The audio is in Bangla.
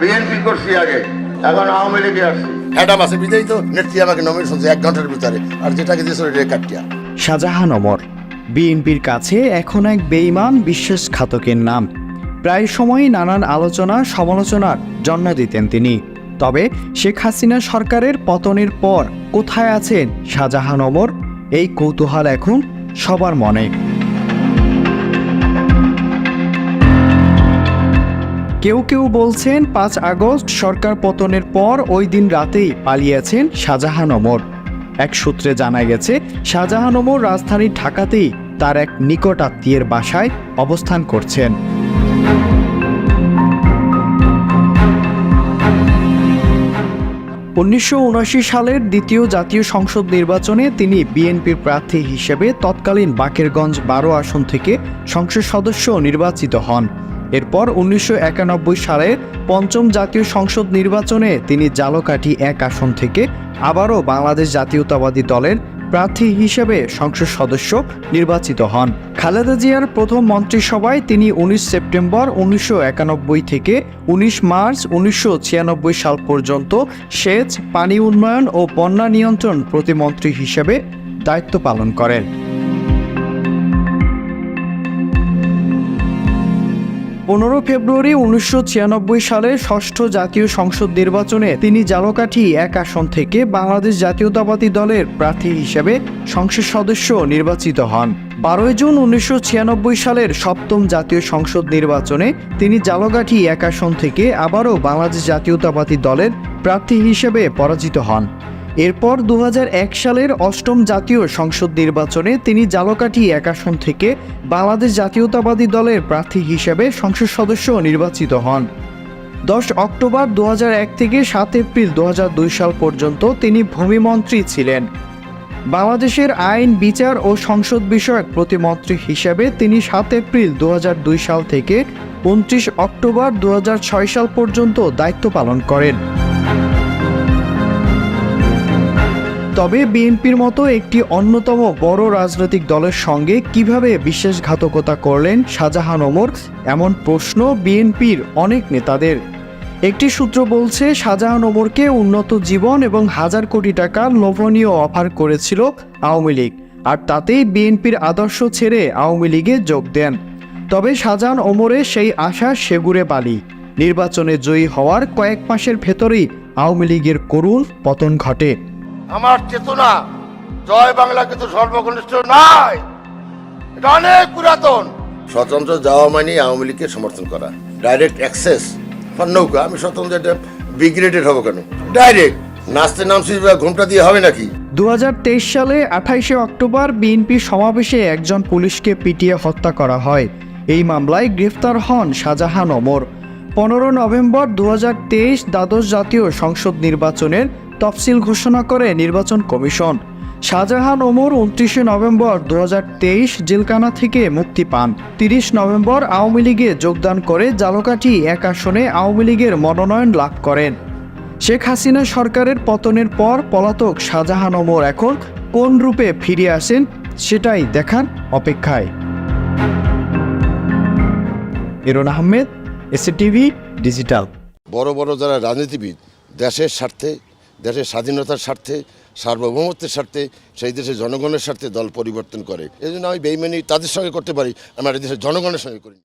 বিএনপি করছি আগে এখন আওয়ামী লীগে আসছি। হ্যাডাম আছে বিদায়ী তো? নেত্রী আমাকে নমিনেশন এক ঘণ্টার ভিতরে। আর যেটাকে দিয়েছিল এটা কাটিয়া শাহজাহান অমর বিএনপির কাছে এখন এক বেঈমান বিশ্বাসঘাতকের নাম। প্রায় সময়ই নানান আলোচনা সমালোচনার জন্ম দিতেন তিনি। তবে শেখ হাসিনা সরকারের পতনের পর কোথায় আছেন শাহজাহান ওমর? এই কৌতূহল এখন সবার মনে। কেউ কেউ বলছেন পাঁচ আগস্ট সরকার পতনের পর ওই দিন রাতেই পালিয়েছেন শাহজাহান ওমর। এক সূত্রে জানা গেছে, শাহজাহান ওমর রাজধানী ঢাকাতেই তার এক নিকট আত্মীয়ের বাসায় অবস্থান করছেন। উনিশশো উনআশি সালের দ্বিতীয় জাতীয় সংসদ নির্বাচনে তিনি বিএনপির প্রার্থী হিসেবে তৎকালীন বাকেরগঞ্জ বারো আসন থেকে সংসদ সদস্য নির্বাচিত হন। এরপর উনিশশো একানব্বই সালের পঞ্চম জাতীয় সংসদ নির্বাচনে তিনি জালকাঠি এক আসন থেকে আবারও বাংলাদেশ জাতীয়তাবাদী দলের প্রার্থী হিসেবে সংসদ সদস্য নির্বাচিত হন। খালেদা জিয়ার প্রথম মন্ত্রিসভায় তিনি উনিশ সেপ্টেম্বর উনিশশো একানব্বই থেকে উনিশ মার্চ উনিশশো ছিয়ানব্বই সাল পর্যন্ত সেচ, পানি উন্নয়ন ও বন্যা নিয়ন্ত্রণ প্রতিমন্ত্রী হিসেবে দায়িত্ব পালন করেন। পনেরো ফেব্রুয়ারি উনিশশো সালে ষষ্ঠ জাতীয় সংসদ নির্বাচনে তিনি জালকাঠি এক আসন থেকে বাংলাদেশ জাতীয়তাবাদী দলের প্রার্থী হিসেবে সংসদ সদস্য নির্বাচিত হন। বারোই জুন উনিশশো ছিয়ানব্বই সালের সপ্তম জাতীয় সংসদ নির্বাচনে তিনি জালকাঠি এক আসন থেকে আবারও বাংলাদেশ জাতীয়তাবাদী দলের প্রার্থী হিসেবে পরাজিত হন। এরপর দু হাজার এক সালের অষ্টম জাতীয় সংসদ নির্বাচনে তিনি জালকাঠি এক আসন থেকে বাংলাদেশ জাতীয়তাবাদী দলের প্রার্থী হিসেবে সংসদ সদস্য নির্বাচিত হন। দশ অক্টোবর দু হাজার এক থেকে সাত এপ্রিল দু হাজার দুই সাল পর্যন্ত তিনি ভূমিমন্ত্রী ছিলেন। বাংলাদেশের আইন, বিচার ও সংসদ বিষয়ক প্রতিমন্ত্রী হিসেবে তিনি সাত এপ্রিল দু হাজার দুই সাল থেকে উনত্রিশ অক্টোবর দু হাজার ছয় সাল পর্যন্ত দায়িত্ব পালন করেন। তবে বিএনপির মতো একটি অন্যতম বড় রাজনৈতিক দলের সঙ্গে কীভাবে বিশ্বাসঘাতকতা করলেন শাহজাহান ওমর? এমন প্রশ্ন বিএনপির অনেক নেতাদের। একটি সূত্র বলছে, শাহজাহান ওমরকে উন্নত জীবন এবং হাজার কোটি টাকা লোভনীয় অফার করেছিল আওয়ামী লীগ, আর তাতেই বিএনপির আদর্শ ছেড়ে আওয়ামী লীগে যোগ দেন। তবে শাহজাহান ওমরের সেই আশা সেগুড়ে বালি। নির্বাচনে জয়ী হওয়ার কয়েক মাসের ভেতরেই আওয়ামী লীগের করুণ পতন ঘটে। আমার চেতনা জয় বাংলা কিন্তু সর্বকনিষ্ঠ নাই এটা অনেক পুরাতন। স্বতন্ত্র যাওয়া মানে আওয়ামী লীগকে সমর্থন করা। ডাইরেক্ট অ্যাক্সেস নৌকা। আমি স্বতন্ত্র এটা বিগ্রেডেড হব কেন? ডাইরেক্ট নাচতে নামছি বা ঘুমটা দিয়ে হবে নাকি? দু হাজার তেইশ সালে আঠাইশে অক্টোবর বিএনপি সমাবেশে একজন পুলিশকে পিটিয়ে হত্যা করা হয়। এই মামলায় গ্রেফতার হন শাহজাহান ওমর। পনেরো নভেম্বর দু হাজার তেইশ দ্বাদশ জাতীয় সংসদ নির্বাচনের তফসিল ঘোষণা করে নির্বাচন কমিশন। শাহজাহান ওমর উনত্রিশে নভেম্বর দু জেলখানা থেকে মুক্তি পান। তিরিশ নভেম্বর আওয়ামী লীগে যোগদান করে জালকাঠি এক আসনে আওয়ামী লীগের মনোনয়ন লাভ করেন। শেখ হাসিনা সরকারের পতনের পর পলাতক শাহজাহান ওমর এখন কোন রূপে ফিরে আসেন সেটাই দেখার অপেক্ষায়। Aron Ahmed, SA TV, digital. বড় বড় যারা রাজনীতিবিদ, দেশের স্বার্থে দেশের স্বাধীনতার স্বার্থে, সার্বভৌমত্বের স্বার্থে, সেই দেশের জনগণের স্বার্থে দল পরিবর্তন করে এই জন্য আমি বেইমানি তাদের সঙ্গে করতে পারি, আমার দেশের জনগণের সঙ্গে করি।